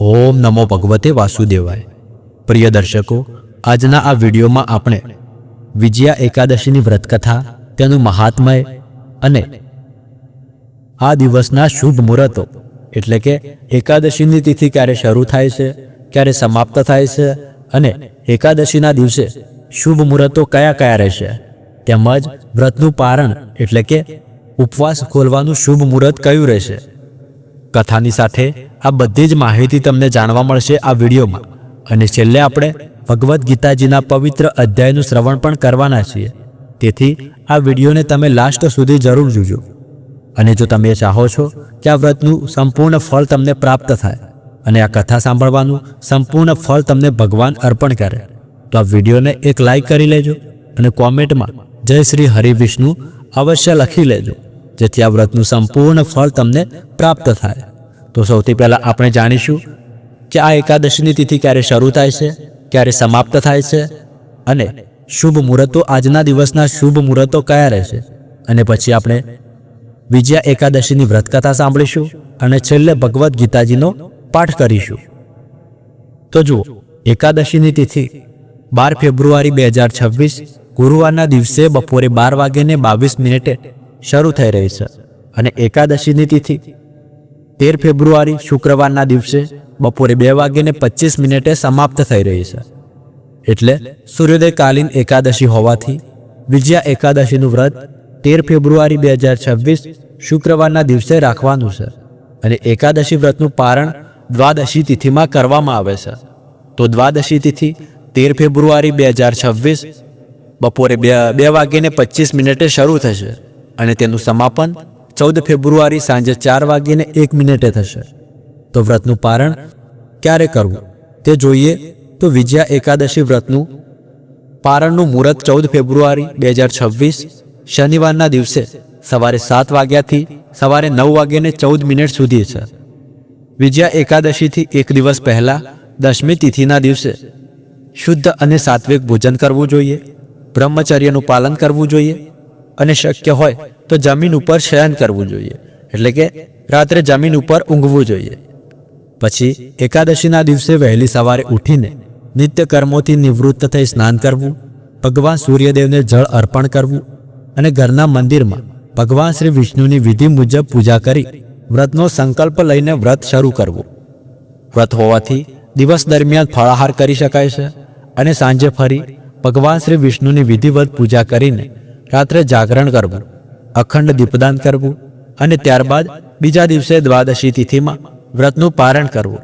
ઓમ નમો ભગવતે વાસુદેવાય. પ્રિય દર્શકો, આજના આ વિડીયોમાં આપણે વિજયા એકાદશીની વ્રતકથા, તેનું મહાત્મય અને આ દિવસના શુભ મુહૂર્તો, એટલે કે એકાદશીની તિથિ ક્યારે શરૂ થાય છે, ક્યારે સમાપ્ત થાય છે અને એકાદશીના દિવસે શુભ મુહૂર્તો કયા કયા રહેશે તેમજ વ્રતનું પારણ એટલે કે ઉપવાસ ખોલવાનું શુભ મુહૂર્ત કયું રહેશે. કથાની સાથે આ બધી જ માહિતી તમને જાણવા મળશે આ વિડીયોમાં. અને છેલ્લે આપણે ભગવદ્ ગીતાજીના પવિત્ર અધ્યાયનું શ્રવણ પણ કરવાના છીએ. તેથી આ વિડીયોને તમે લાસ્ટ સુધી જરૂર જોજો. અને જો તમે ચાહો છો કે આ વ્રતનું સંપૂર્ણ ફળ તમને પ્રાપ્ત થાય અને આ કથા સાંભળવાનું સંપૂર્ણ ફળ તમને ભગવાન અર્પણ કરે, તો આ વિડીયોને એક લાઈક કરી લેજો અને કોમેન્ટમાં જય શ્રી હરિ વિષ્ણુ અવશ્ય લખી લેજો. જેથી આ વ્રતનું સંપૂર્ણ ફળ તમને પ્રાપ્ત થાય. તો સૌથી પહેલાં આપણે જાણીશું કે આ એકાદશીની તિથિ ક્યારે શરૂ થાય છે, ક્યારે સમાપ્ત થાય છે અને શુભ મુહૂર્તો આજના દિવસના શુભ મુહૂર્તો કયા રહેશે અને પછી આપણે વિજયા એકાદશીની વ્રતકથા સાંભળીશું અને છેલ્લે ભગવદ્ ગીતાજીનો પાઠ કરીશું. તો જુઓ, એકાદશીની તિથિ બાર ફેબ્રુઆરી બે હજાર છવ્વીસ ગુરુવારના દિવસે બપોરે બાર વાગ્યાને બાવીસ મિનિટે શરૂ થઈ રહી છે અને એકાદશીની તિથિ. તેર ફેબ્રુઆરી શુક્રવારના દિવસે બપોરે બે વાગ્યે પચીસ મિનિટે સમાપ્ત થઈ રહી છે. એટલે સૂર્યોદયકાલીન એકાદશી હોવાથી વિજયા એકાદશીનું વ્રત તેર ફેબ્રુઆરી બે હજાર છવ્વીસ શુક્રવારના દિવસે રાખવાનું છે અને એકાદશી વ્રતનું પારણ દ્વાદશી તિથિમાં કરવામાં આવે છે. તો દ્વાદશી તિથિ તેર ફેબ્રુઆરી બે હજાર છવ્વીસ બપોરે બે બે વાગ્યાને પચીસ મિનિટે શરૂ થશે. અને તેનું સમાપન ચૌદ ફેબ્રુઆરી સાંજે ચાર વાગ્યાને એક મિનિટે થશે. તો વ્રતનું પારણ ક્યારે કરવું? તે જોઈએ તો વિજયા એકાદશી વ્રતનું પારણનું મુહૂર્ત ચૌદ ફેબ્રુઆરી બે હજાર છવ્વીસ શનિવારના દિવસે સવારે સાત વાગ્યાથી સવારે નવ વાગ્યાને ચૌદ મિનિટ સુધી છે. વિજયા એકાદશીથી એક દિવસ પહેલાં દશમી તિથિના દિવસે શુદ્ધ અને સાત્વિક ભોજન કરવું જોઈએ, બ્રહ્મચર્યનું પાલન કરવું જોઈએ અને શક્ય હોય તો જમીન ઉપર શયન કરવું જોઈએ. એટલે કે રાત્રે જમીન ઉપર ઊંઘવું જોઈએ. પછી એકાદશીના દિવસે વહેલી સવારે ઉઠીને નિત્ય કર્મોથી નિવૃત્ત થઈ સ્નાન કરવું, ભગવાન સૂર્યદેવને જળ અર્પણ કરવું અને ઘરના મંદિરમાં ભગવાન શ્રી વિષ્ણુની વિધિ મુજબ પૂજા કરી વ્રતનો સંકલ્પ લઈને વ્રત શરૂ કરવું. વ્રત હોવાથી દિવસ દરમિયાન ફળાહાર કરી શકાય છે અને સાંજે ફરી ભગવાન શ્રી વિષ્ણુની વિધિવત પૂજા કરીને રાત્રે જાગરણ કરવું, અખંડ દીપદાન કરવું અને ત્યારબાદ બીજા દિવસે દ્વાદશી તિથિમાં વ્રતનું પારણ કરવું.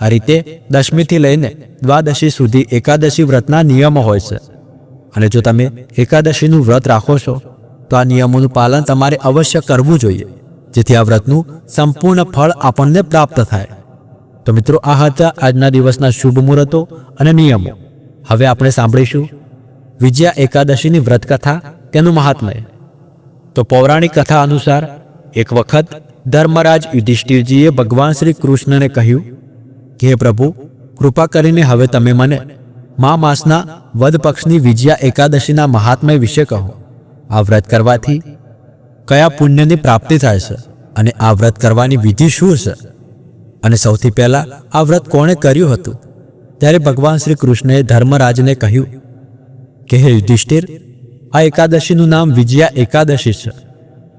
આ રીતે દશમીથી લઈને દ્વાદશી સુધી એકાદશી વ્રતના નિયમો હોય છે. અને જો તમે એકાદશીનું વ્રત રાખો છો, તો આ નિયમોનું પાલન તમારે અવશ્ય કરવું જોઈએ, જેથી આ વ્રતનું સંપૂર્ણ ફળ આપણને પ્રાપ્ત થાય. તો મિત્રો, આ હતા આજના દિવસના શુભ મુહૂર્તો અને નિયમો. હવે આપણે સાંભળીશું વિજયા એકાદશીની વ્રતકથા તેનું મહાત્મય. તો પૌરાણિક કથા અનુસાર, એક વખત ધર્મરાજ યુધિષ્ઠિરજીએ ભગવાન શ્રી કૃષ્ણને કહ્યું કે હે પ્રભુ, કૃપા કરીને હવે તમે મને મા માસના વદ પક્ષની વિજયા એકાદશીના મહાત્મય વિશે કહો. આ વ્રત કરવાથી કયા પુણ્યની પ્રાપ્તિ થાય છે અને આ વ્રત કરવાની વિધિ શું છે? અને સૌથી પહેલાં આ વ્રત કોણે કર્યું હતું? ત્યારે ભગવાન શ્રી કૃષ્ણએ ધર્મરાજને કહ્યું, કે હે યુધિષ્ઠિર આ એકાદશીનું નામ વિજયા એકાદશી છે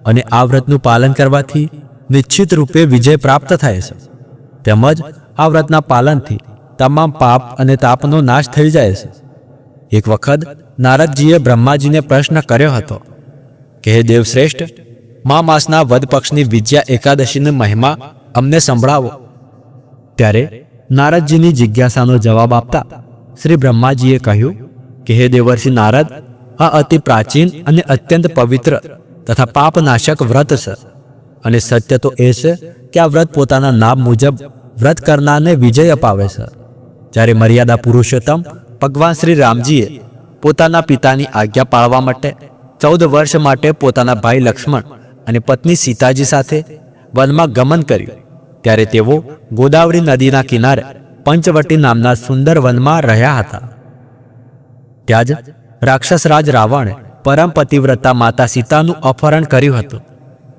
અને આ વ્રતનું પાલન કરવાથી નિશ્ચિત રૂપે વિજય પ્રાપ્ત થાય છે. તેમજ આ વ્રતના પાલનથી તમામ પાપ અને તાપનો નાશ થઈ જાય છે. એક વખત નારદજીએ બ્રહ્માજીને પ્રશ્ન કર્યો હતો કે, હે દેવશ્રેષ્ઠ, મા માસના વદ પક્ષની વિજયા એકાદશીની મહિમા અમને સંભળાવો. ત્યારે નારદજીની જિજ્ઞાસાનો જવાબ આપતા શ્રી બ્રહ્માજીએ કહ્યું કે, હે દેવર્ષિ નારદ આ અતિ પ્રાચીન અને અત્યંત પવિત્ર તથા પાપનાશક વ્રત છે. અને સત્ય તો એ છે કે આ વ્રત પોતાના નામ મુજબ વ્રત કરનારને વિજય અપાવે છે. જ્યારે મર્યાદા પુરુષોત્તમ ભગવાન શ્રી રામજીએ પોતાના પિતાની આજ્ઞા પાળવા માટે ચૌદ વર્ષ માટે પોતાના ભાઈ લક્ષ્મણ અને પત્ની સીતાજી સાથે વનમાં ગમન કર્યું. ત્યારે તેઓ ગોદાવરી નદીના કિનારે પંચવટી નામના સુંદર વનમાં રહ્યા હતા. ત્યાં જ રાક્ષસરાજ રાવણે પરમ પતિવ્રતા માતા સીતાનું અપહરણ કર્યું હતું.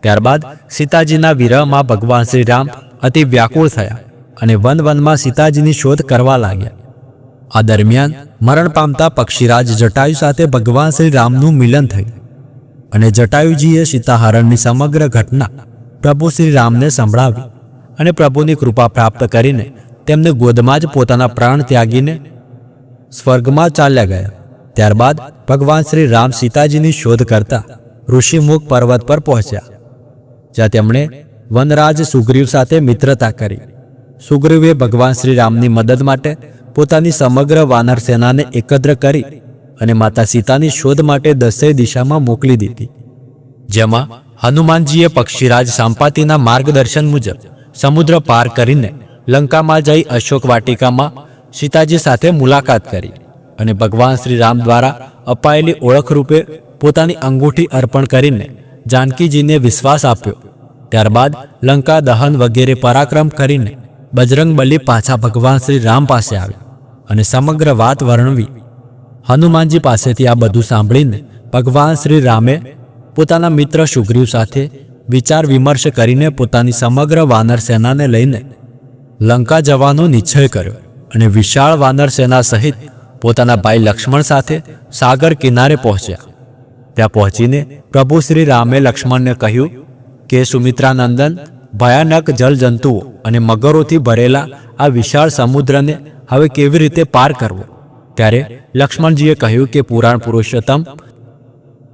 ત્યારબાદ સીતાજીના વિરહમાં ભગવાન શ્રી રામ અતિ વ્યાકુળ થયા અને વન વનમાં સીતાજીની શોધ કરવા લાગ્યા. આ દરમિયાન મરણ પામતા પક્ષીરાજ જટાયુ સાથે ભગવાન શ્રી રામનું મિલન થયું અને જટાયુજીએ સીતાહરણની સમગ્ર ઘટના પ્રભુ શ્રી રામને સંભળાવી અને પ્રભુની કૃપા પ્રાપ્ત કરીને તેમને ગોદમાં જ પોતાના પ્રાણ ત્યાગીને સ્વર્ગમાં ચાલ્યા ગયા. ત્યારબાદ ભગવાન શ્રી રામ સીતાજીની શોધ કરતા ઋષિમુખ પર્વત પર પહોંચ્યા, જ્યાં તેમણે વનરાજ સુગ્રીવ સાથે મિત્રતા કરી. સુગ્રીવે ભગવાન શ્રી રામની મદદ માટે પોતાની સમગ્ર વાનર સેનાને એકત્ર કરી અને માતા સીતાની શોધ માટે દસેય દિશામાં મોકલી દીધી. જેમાં હનુમાનજીએ પક્ષીરાજ સંપાતિના માર્ગદર્શન મુજબ સમુદ્ર પાર કરીને લંકામાં જઈ અશોક વાટિકામાં સીતાજી સાથે મુલાકાત કરી. અને ભગવાન શ્રી રામ દ્વારા અપાયેલી ઓળખ રૂપે પોતાની અંગૂઠી અર્પણ કરીને જાનકીજીને વિશ્વાસ આપ્યો. ત્યારબાદ લંકા દહન વગેરે પરાક્રમ કરીને બજરંગબલી પાછા ભગવાન શ્રી રામ પાસે આવ્યા અને સમગ્ર વાત વર્ણવી. હનુમાનજી પાસેથી આ બધું સાંભળીને ભગવાન શ્રી રામે પોતાના મિત્ર સુગ્રીવ સાથે વિચાર વિમર્શ કરીને પોતાની સમગ્ર વાનર સેનાને લઈને લંકા જવાનો નિશ્ચય કર્યો અને વિશાળ વાનર સેના સહિત પોતાના ભાઈ લક્ષ્મણ સાથે સાગર કિનારે પહોંચ્યા. ત્યાં પહોંચીને પ્રભુ શ્રી રામે લક્ષ્મણને કહ્યું કે, સુમિત્રાનંદન, ભયાનક જલજંતુઓ અને મગરોથી ભરેલા આ વિશાળ સમુદ્રને હવે કેવી રીતે પાર કરવો? ત્યારે લક્ષ્મણજીએ કહ્યું કે, પુરાણ પુરુષોત્તમ,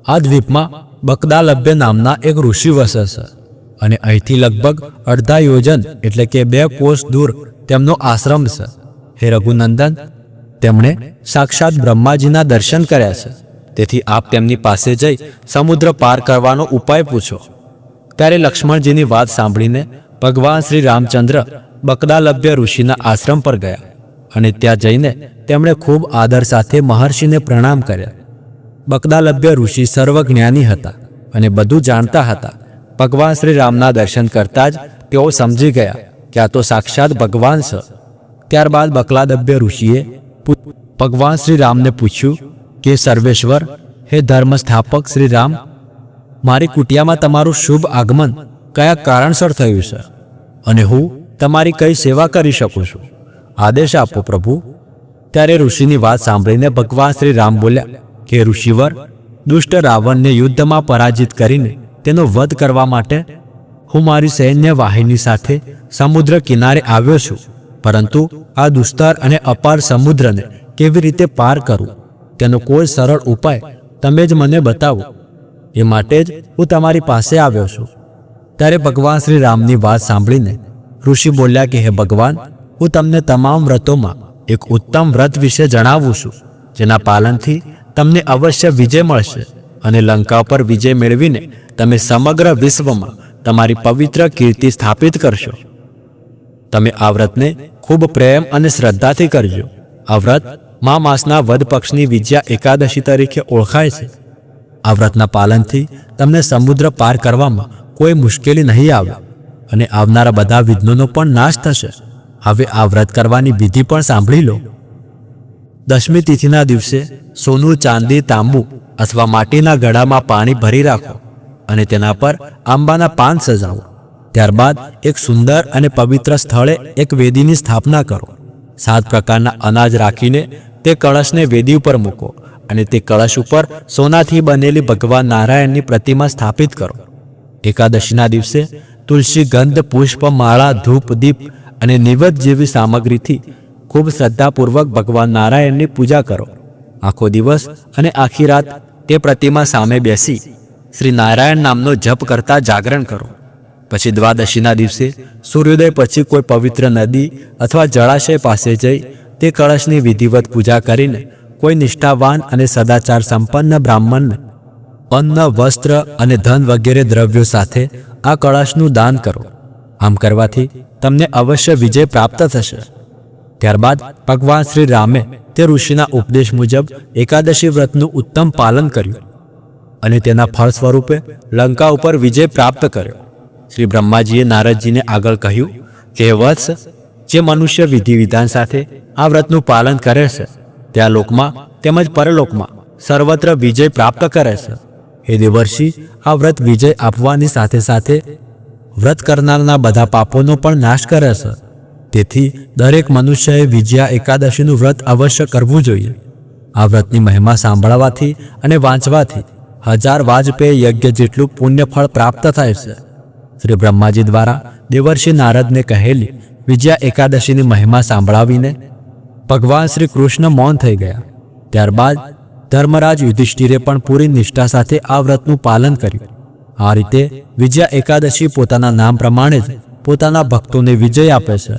આ દ્વીપમાં બકદાલભ્ય નામના એક ઋષિ વસે છે અને અહીંથી લગભગ અડધા યોજન એટલે કે બે કોષ દૂર તેમનો આશ્રમ છે. હે રઘુનંદન તેમણે સાક્ષાત બ્રહ્માજીના દર્શન કર્યા છે. તેથી આપ તેમની પાસે જઈ સમુદ્ર પાર કરવાનો ઉપાય પૂછો. ત્યારે લક્ષ્મણજીની વાત સાંભળીને ભગવાન શ્રી રામચંદ્ર બકદાલભ્ય ઋષિના આશ્રમ પર ગયા અને ત્યાં જઈને તેમણે ખૂબ આદર સાથે મહર્ષિને પ્રણામ કર્યા. બકદાલભ્ય ઋષિ સર્વજ્ઞાની હતા અને બધું જાણતા હતા. ભગવાન શ્રી રામના દર્શન કરતા જ તેઓ સમજી ગયા કે આ તો સાક્ષાત ભગવાન છે ત્યારબાદ બકલાદભ્ય ઋષિએ ભગવાન શ્રી રામને પૂછ્યું કે, સર્વેશ્વર, હે ધર્મ સ્થાપક શ્રી રામ મારી કુટિયામાં તમારું શુભ આગમન કયા કારણસર થયું છે? અને હું તમારી કઈ સેવા કરી શકું છું? આદેશ આપો પ્રભુ. ત્યારે ઋષિની વાત સાંભળીને ભગવાન શ્રી રામ બોલ્યા કે, ઋષિવર, દુષ્ટ રાવણને યુદ્ધમાં પરાજિત કરીને તેનો વધ કરવા માટે હું મારી સૈન્ય વાહિની સાથે સમુદ્ર કિનારે આવ્યો છું. પરંતુ આ દુસ્તાર અને અપાર સમુદ્રને કેવી રીતે પાર કરું? તેનો કોઈ સરળ ઉપાય તમે જ મને બતાવો. એ માટે જ હું તમારી પાસે આવ્યો છું. ત્યારે ભગવાન શ્રી રામની વાત સાંભળીને ઋષિ બોલ્યા કે, હે ભગવાન, હું તમને તમામ વ્રતોમાં એક ઉત્તમ વ્રત વિશે જણાવું છું, જેના પાલનથી તમને અવશ્ય વિજય મળશે અને લંકા પર વિજય મેળવીને તમે સમગ્ર વિશ્વમાં તમારી પવિત્ર કીર્તિ સ્થાપિત કરશો. તમે આ વ્રતને ખૂબ પ્રેમ અને શ્રદ્ધાથી કરજો. આ વ્રત મા માસના વદ પક્ષની વિજયા એકાદશી તરીકે ઓળખાય છે. આ વ્રતના પાલનથી તમને સમુદ્ર પાર કરવામાં કોઈ મુશ્કેલી નહીં આવે અને આવનારા બધા વિઘ્નોનો પણ નાશ થશે. હવે આ વ્રત કરવાની વિધિ પણ સાંભળી લો. દશમી તિથિના દિવસે સોનું, ચાંદી, તાંબુ અથવા માટીના ગળામાં પાણી ભરી રાખો અને તેના પર આંબાના પાન સજાવો. ત્યારબાદ એક સુંદર અને પવિત્ર સ્થળે એક વેદીની સ્થાપના કરો. સાત પ્રકારના અનાજ રાખીને તે કળશને વેદી ઉપર મૂકો અને તે કળશ ઉપર સોનાથી બનેલી ભગવાન નારાયણની પ્રતિમા સ્થાપિત કરો. એકાદશીના દિવસે તુલસી ગંધ, પુષ્પ, માળા, ધૂપ, દીપ અને નિવેદ જેવી સામગ્રીથી ખૂબ શ્રદ્ધાપૂર્વક ભગવાન નારાયણની પૂજા કરો. આખો દિવસ અને આખી રાત તે પ્રતિમા સામે બેસી શ્રી નારાયણ નામનો જપ કરતા જાગરણ કરો. પછી દ્વાદશીના દિવસે સૂર્યોદય પછી કોઈ પવિત્ર નદી અથવા જળાશય પાસે જઈ તે કળશની વિધિવત પૂજા કરીને કોઈ નિષ્ઠાવાન અને સદાચાર સંપન્ન બ્રાહ્મણને અન્ન, વસ્ત્ર અને ધન વગેરે દ્રવ્યો સાથે આ કળશનું દાન કરો. આમ કરવાથી તમને અવશ્ય વિજય પ્રાપ્ત થશે. ત્યારબાદ ભગવાન શ્રી રામે તે ઋષિના ઉપદેશ મુજબ એકાદશી વ્રતનું ઉત્તમ પાલન કર્યું અને તેના ફળ સ્વરૂપે લંકા ઉપર વિજય પ્રાપ્ત કર્યો. શ્રી બ્રહ્માજીએ નારદજીને આગળ કહ્યું, કે વત્સ, જે મનુષ્ય વિધિ વિધાન સાથે આ વ્રતનું પાલન કરે છે, ત્યાં લોકમાં તેમજ પરલોકમાં સર્વત્ર વિજય પ્રાપ્ત કરે છે. હે દેવર્ષિ, આ વ્રત વિજય આપવાની સાથે સાથે વ્રત કરનારના બધા પાપોનો પણ નાશ કરે છે. તેથી દરેક મનુષ્યએ વિજયા એકાદશીનું વ્રત અવશ્ય કરવું જોઈએ. આ વ્રતની મહિમા સાંભળવાથી અને વાંચવાથી હજાર વાજપેયી યજ્ઞ જેટલું પુણ્યફળ પ્રાપ્ત થાય છે. શ્રી બ્રહ્માજી દ્વારા દેવર્ષિ નારદને કહેલી વિજયા એકાદશીની મહિમા સાંભળાવીને ભગવાન શ્રી કૃષ્ણ મૌન થઈ ગયા. ત્યારબાદ ધર્મરાજ યુધિષ્ઠિરે પણ પૂરી નિષ્ઠા સાથે આ વ્રતનું પાલન કર્યું. આ રીતે વિજયા એકાદશી પોતાના નામ પ્રમાણે જ પોતાના ભક્તોને વિજય આપે છે.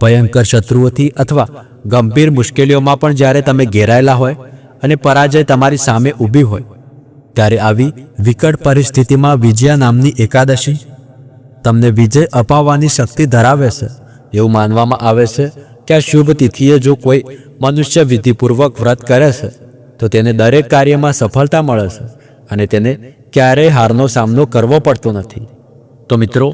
ભયંકર શત્રુઓથી અથવા ગંભીર મુશ્કેલીઓમાં પણ જ્યારે તમે ઘેરાયેલા હોય અને પરાજય તમારી સામે ઊભી હોય, ત્યારે આવી વિકટ પરિસ્થિતિમાં વિજયા નામની એકાદશી તમને વિજય અપાવવાની શક્તિ ધરાવે છે. એવું માનવામાં આવે છે કે આ શુભ તિથિએ જો કોઈ મનુષ્ય વિધિપૂર્વક વ્રત કરે છે, તો તેને દરેક કાર્યમાં સફળતા મળે છે અને તેને ક્યારેય હારનો સામનો કરવો પડતો નથી. તો મિત્રો,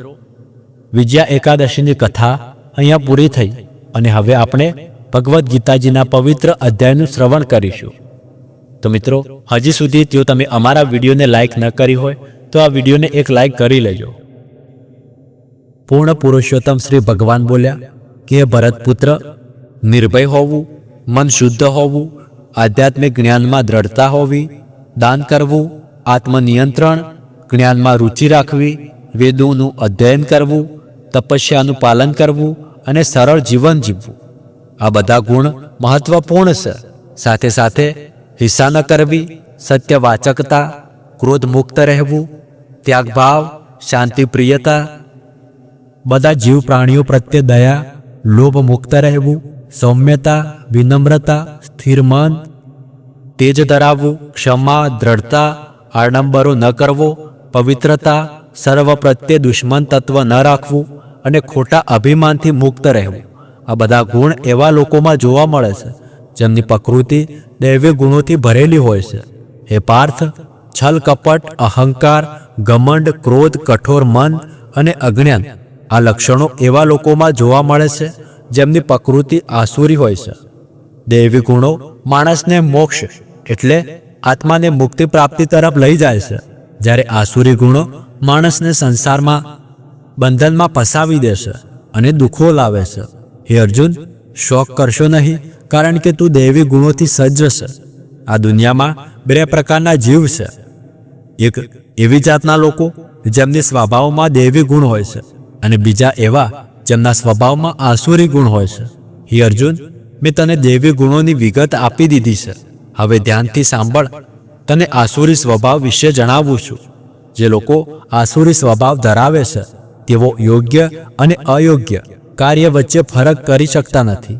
વિજયા એકાદશીની કથા અહીંયા પૂરી થઈ અને હવે આપણે ભગવદ્ ગીતાજીના પવિત્ર અધ્યાયનું શ્રવણ કરીશું. તો મિત્રો, હજી સુધી જો તમે અમારા વિડીયોને લાઈક ન કરી હોય, તો આ વિડીયોને એક લાઈક કરી લેજો. પૂર્ણ પુરુષોત્તમ શ્રી ભગવાન બોલ્યા, કે ભરતપુત્ર નિર્ભય હોવું, મન શુદ્ધ હોવું, આધ્યાત્મિક જ્ઞાનમાં દ્રઢતા હોવી, દાન કરવું, આત્મનિયંત્રણ, જ્ઞાનમાં રુચિ રાખવી, વેદોનું અધ્યયન કરવું, તપસ્યાનું પાલન કરવું અને સરળ જીવન જીવવું. આ બધા ગુણ મહત્વપૂર્ણ છે. સાથે સાથે હિંસા ન કરવી, સત્યવાચકતા ક્રોધ મુક્ત રહેવું, ત્યાગભાવ, શાંતિપ્રિયતા બધા જીવ પ્રાણીઓ પ્રત્યે દયા, લોભ મુક્ત રહેવું, સૌમ્યતા, વિનમ્રતા, સ્થિર મન, તેજ ધરાવવું, ક્ષમા, દ્રઢતા, આડંબરો ન કરવો, પવિત્રતા, સર્વ પ્રત્યે દુશ્મન તત્વ ન રાખવું અને ખોટા અભિમાનથી મુક્ત રહેવું. આ બધા ગુણ એવા લોકોમાં જોવા મળે છે, જેમની પ્રકૃતિ દૈવી ગુણોથી ભરેલી હોય છે. હે પાર્થ, છલ કપટ, અહંકાર, ઘમંડ, ક્રોધ, કઠોર મન અને અજ્ઞાન આ લક્ષણો એવા લોકોમાં જોવા મળે છે જેમની પ્રકૃતિ આસુરી હોય છે. દૈવી ગુણો માણસને મોક્ષ એટલે આત્માને મુક્તિ પ્રાપ્તિ તરફ લઈ જાય છે. જ્યારે આસુરી ગુણો માણસને સંસારમાં બંધનમાં ફસાવી દેશે અને દુઃખો લાવે છે. હે અર્જુન, શોક કરશો નહીં, કારણ કે તું દૈવી ગુણોથી સજ્જ છે. આ દુનિયામાં બે પ્રકારના જીવ છે. એક એવી જાતના લોકો જેમની સ્વભાવમાં દૈવી ગુણ હોય છે. અને બીજા એવા જેમના સ્વભાવમાં આસુરી ગુણ હોય છે. હે અર્જુન, મેં તને દૈવી ગુણોની વિગત આપી દીધી છે. હવે ધ્યાનથી સાંભળ, તને આસુરી સ્વભાવ વિશે જણાવું છું. જે લોકો આસુરી સ્વભાવ ધરાવે છે, તેઓ યોગ્ય અને અયોગ્ય કાર્ય વચ્ચે ફરક કરી શકતા નથી.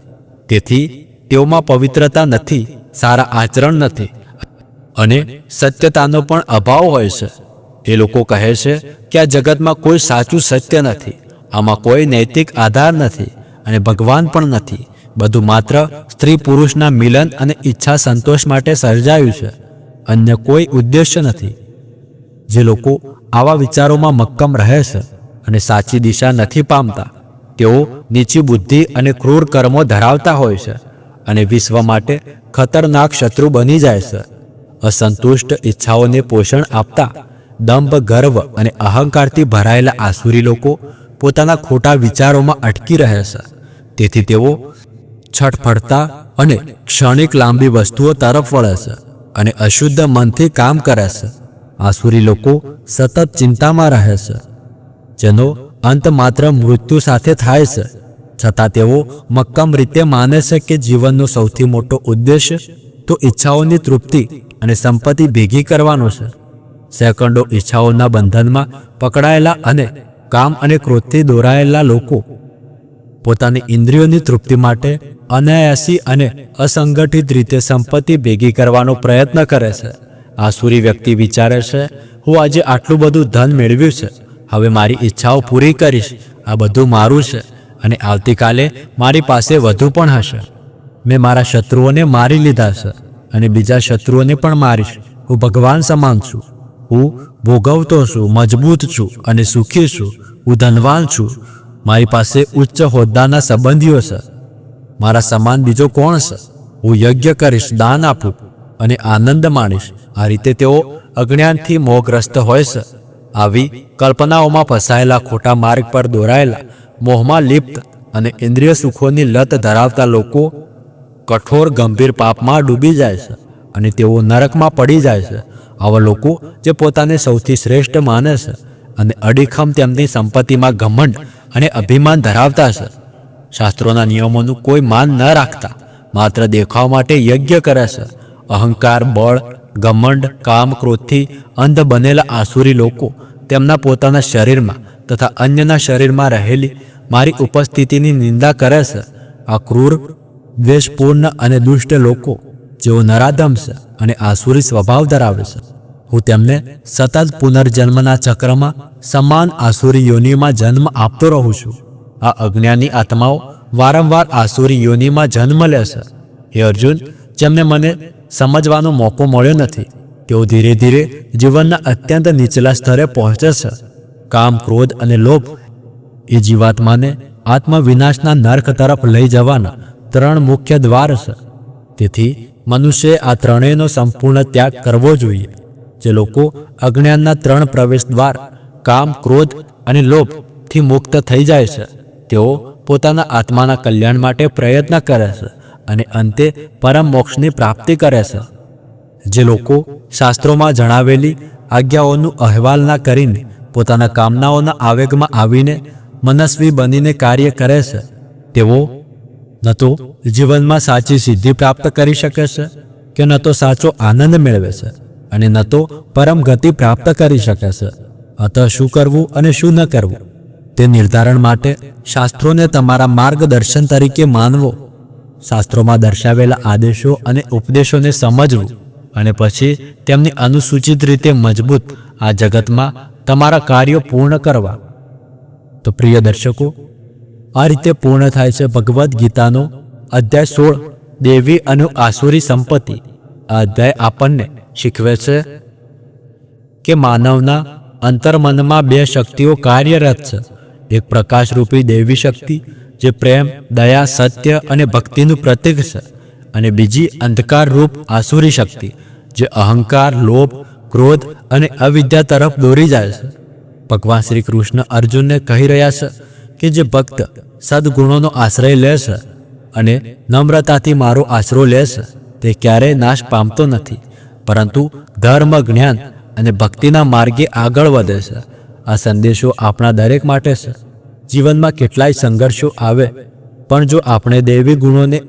તેથી, તેઓમાં પવિત્રતા નથી, સારા આચરણ નથી અને સત્યતાનો પણ અભાવ હોય છે. એ લોકો કહે છે કે આ જગતમાં કોઈ સાચું સત્ય નથી. આમાં કોઈ નૈતિક આધાર નથી અને ભગવાન પણ નથી. બધું માત્ર સ્ત્રી પુરુષના મિલન અને ઈચ્છા સંતોષ માટે સર્જાયું છે. અન્ય કોઈ ઉદ્દેશ્ય નથી. જે લોકો આવા વિચારોમાં મક્કમ રહે છે અને સાચી દિશા નથી પામતા. તેઓ નીચી બુદ્ધિ અને ક્રૂર કર્મો ધરાવતા હોય છે અને વિશ્વ માટે ખતરનાક શત્રુ બની જાય છે. અસંતુષ્ટ ઈચ્છાઓને પોષણ આપતા દંભ ગર્વ અને અહંકારથી ભરાયેલા આસુરી લોકો પોતાના ખોટા વિચારોમાં અટકી રહે છે. તેથી તેઓ છટફડતા અને ક્ષણિક લાંબી વસ્તુઓ તરફ વળે છે અને અશુદ્ધ મનથી કામ કરે છે. આસુરી લોકો સતત ચિંતામાં રહે છે, જેનો અંત માત્ર મૃત્યુ સાથે થાય છે. છતાં તેઓ મક્કમ રીતે માને છે કે જીવનનો સૌથી મોટો ઉદ્દેશ તો ઈચ્છાઓની તૃપ્તિ અને સંપત્તિ ભેગી કરવાનો છે. સેકન્ડો ઈચ્છાઓના બંધનમાં પકડાયેલા અને કામ અને ક્રોધથી દોરાયેલા લોકો પોતાની ઇન્દ્રિયોની તૃપ્તિ માટે અનાયાસી અને અસંગઠિત રીતે સંપત્તિ ભેગી કરવાનો પ્રયત્ન કરે છે. આસુરી વ્યક્તિ વિચારે છે, હું આજે આટલું બધું ધન મેળવ્યું છે. હવે મારી ઈચ્છાઓ પૂરી કરીશ. આ બધું મારું છે અને આવતીકાલે મારી પાસે વધુ પણ હશે. મેં મારા શત્રુઓને મારી લીધા છે અને બીજા શત્રુઓને પણ મારીશ. હું ભગવાન સમાન છું. હું ભોગવતો છું, મજબૂત છું અને સુખી છું હું ધનવાન છું. મારી પાસે ઉચ્ચ હોદ્દાના સંબંધીઓ છે. મારા સમાન બીજો કોણ છે? હું યજ્ઞ કરીશ, દાન આપું અને આનંદ માણીશ. આ રીતે તેઓ અજ્ઞાનથી મોહગ્રસ્ત હોય છે. આવી કલ્પનાઓમાં ફસાયેલા, ખોટા માર્ગ પર દોરાયેલા, મોહમાં લિપ્ત અને ઇન્દ્રિય સુખોની લત ધરાવતા લોકો કઠોર ગંભીર પાપમાં ડૂબી જાય છે અને તેઓ નરકમાં પડી જાય છે. આવા લોકો જે પોતાને સૌથી શ્રેષ્ઠ માને છે અને અડીખમ તેમની સંપત્તિમાં ઘમંડ અને અભિમાન ધરાવતા છે. શાસ્ત્રોના નિયમોનું કોઈ માન ન રાખતા, માત્ર દેખાવ માટે યજ્ઞ કરે છે. અહંકાર, બળ, ઘમંડ, કામ, ક્રોધથી અંધ બનેલા આસુરી લોકો તેમના પોતાના શરીરમાં તથા અન્યના શરીરમાં રહેલી મારી ઉપસ્થિતિની નિંદા કરે છે. આ ક્રૂર, દ્વેષપૂર્ણ અને દુષ્ટ લોકો જેઓ નરાધમ છે અને આસુરી સ્વભાવ ધરાવે છે. હું તેમને સતત પુનર્જન્મના ચક્રમાં સમાન આસુરી યોનિમાં જન્મ આપતો રહું છું. આ અજ્ઞાની આત્માઓ વારંવાર આસુરી યોનિમાં જન્મ લે છે. હે અર્જુન, જેમને મને સમજવાનો મોકો મળ્યો નથી, તેઓ ધીરે ધીરે જીવનના અત્યંત નીચલા સ્તરે પહોંચે છે. કામ, ક્રોધ અને લોભ એ જીવાત્માને આત્મવિનાશના નર્ક તરફ લઈ જવાના ત્રણ મુખ્ય દ્વાર છે. તેથી મનુષ્યએ આ ત્રણેયનો સંપૂર્ણ ત્યાગ કરવો જોઈએ, જે લોકો અજ્ઞાનના ત્રણ પ્રવેશ દ્વાર, કામ, ક્રોધ અને લોભથી મુક્ત થઈ જાય છે. તેઓ પોતાના આત્માના કલ્યાણ માટે પ્રયત્ન કરે છે અને અંતે પરમ મોક્ષની પ્રાપ્તિ કરે છે. જે લોકો શાસ્ત્રોમાં જણાવેલી આજ્ઞાઓનું અહેવાલ ના કરીને પોતાના કામનાઓના આવેગમાં આવીને મનસ્વી બનીને કાર્ય કરે છે, તેઓ ન તો જીવનમાં સાચી સિદ્ધિ પ્રાપ્ત કરી શકે છે કે ન તો સાચો આનંદ મેળવે છે અને ન તો પરમ ગતિ પ્રાપ્ત કરી શકે છે. અત શું કરવું અને શું ન કરવું? તે નિર્ધારણ માટે શાસ્ત્રોને તમારા માર્ગદર્શન તરીકે માનવો. શાસ્ત્રોમાં દર્શાવેલા આદેશો અને ઉપદેશોને સમજવું અને પછી તેમની અનુસૂચિત રીતે મજબૂત આ જગતમાં તમારા કાર્યો પૂર્ણ કરવા. તો પ્રિય દર્શકો આ રીતે પૂર્ણ થાય છે ભગવદ્ ગીતાનો અધ્યાય સોળ, દેવી અને આસુરી સંપત્તિ. આ અધ્યાય આપણને શીખવે છે કે માનવના અંતર્મનમાં બે શક્તિઓ કાર્યરત છે. એક પ્રકાશરૂપી દેવી શક્તિ, જે પ્રેમ, દયા, સત્ય અને ભક્તિનું પ્રતીક છે, અને બીજી અંધકાર રૂપ આસુરી શક્તિ, જે અહંકાર, લોભ, ક્રોધ અને અવિદ્યા તરફ દોરી જાય છે. ભગવાન શ્રી કૃષ્ણ અર્જુનને કહી રહ્યા છે કે જે ભક્ત સદગુણોનો આશ્રય લેશે અને નમ્રતાથી મારો આશરો લેશે તે ક્યારેય નાશ પામતો નથી. પરંતુ ધર્મ, જ્ઞાન અને ભક્તિના માર્ગે આગળ વધે છે. આ સંદેશો આપણા દરેક માટે છે. જીવનમાં કેટલાય સંઘર્ષો આવે, પણ જો આપણે દૈવી ગુણોને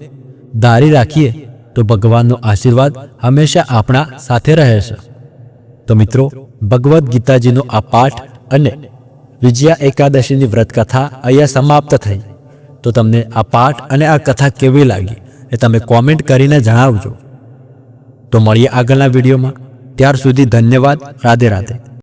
ધારી રાખીએ, તો ભગવાનનો આશીર્વાદ હંમેશા આપણા સાથે રહે છે. તો મિત્રો, ભગવદ્ ગીતાજીનો આ પાઠ અને વિજયા એકાદશીની વ્રત કથા અહીંયા સમાપ્ત થઈ. તો તમને આ પાઠ અને આ કથા કેવી લાગી એ તમે કોમેન્ટ કરીને જણાવજો. તો મળીએ આગળના વિડીયોમાં. ત્યાર સુધી ધન્યવાદ. રાધે રાધે.